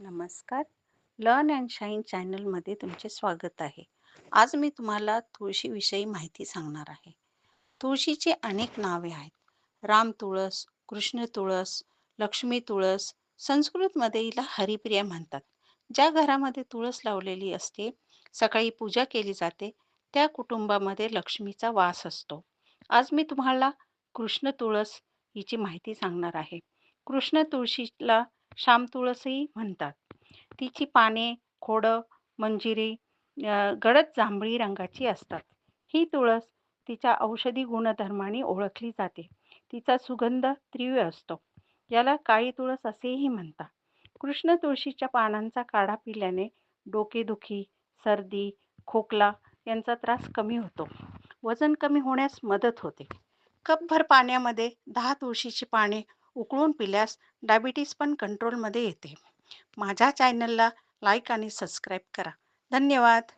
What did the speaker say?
नमस्कार. Learn and shine चॅनलमध्ये तुमचे स्वागत आहे. आज मी तुम्हाला तुळशीविषयी माहिती सांगणार आहे. तुळशीची अनेक नावे आहेत. राम तुळस कृष्ण तुळस लक्ष्मी तुळस संस्कृतमध्ये हिला हरिप्रिया म्हणतात. ज्या घरामध्ये तुळस लावलेली असते सकाळी पूजा केली जाते त्या कुटुंबामध्ये लक्ष्मीचा वास असतो. आज मी तुम्हाला कृष्ण तुळस हिची माहिती सांगणार आहे. कृष्ण तुळशीला श्याम तुळसही म्हणतात. तिची पाने खोडं मंजिरी गडद जांभळी रंगाची असतात. ही तुळस तिच्या औषधी गुणधर्माने ओळखली जाते. तिचा सुगंध तीव्र असतो. याला काळी तुळस असेही म्हणतात. कृष्ण तुळशीच्या पानांचा काढा पिल्याने डोकेदुखी सर्दी खोकला यांचा त्रास कमी होतो. वजन कमी होण्यास मदत होते. कपभर पाण्यामध्ये दहा तुळशीची पाने उकळून पिल्यास डायबिटीस पण कंट्रोलमध्ये येते. माझ्या चॅनलला लाईक आणि सबस्क्राईब करा. धन्यवाद.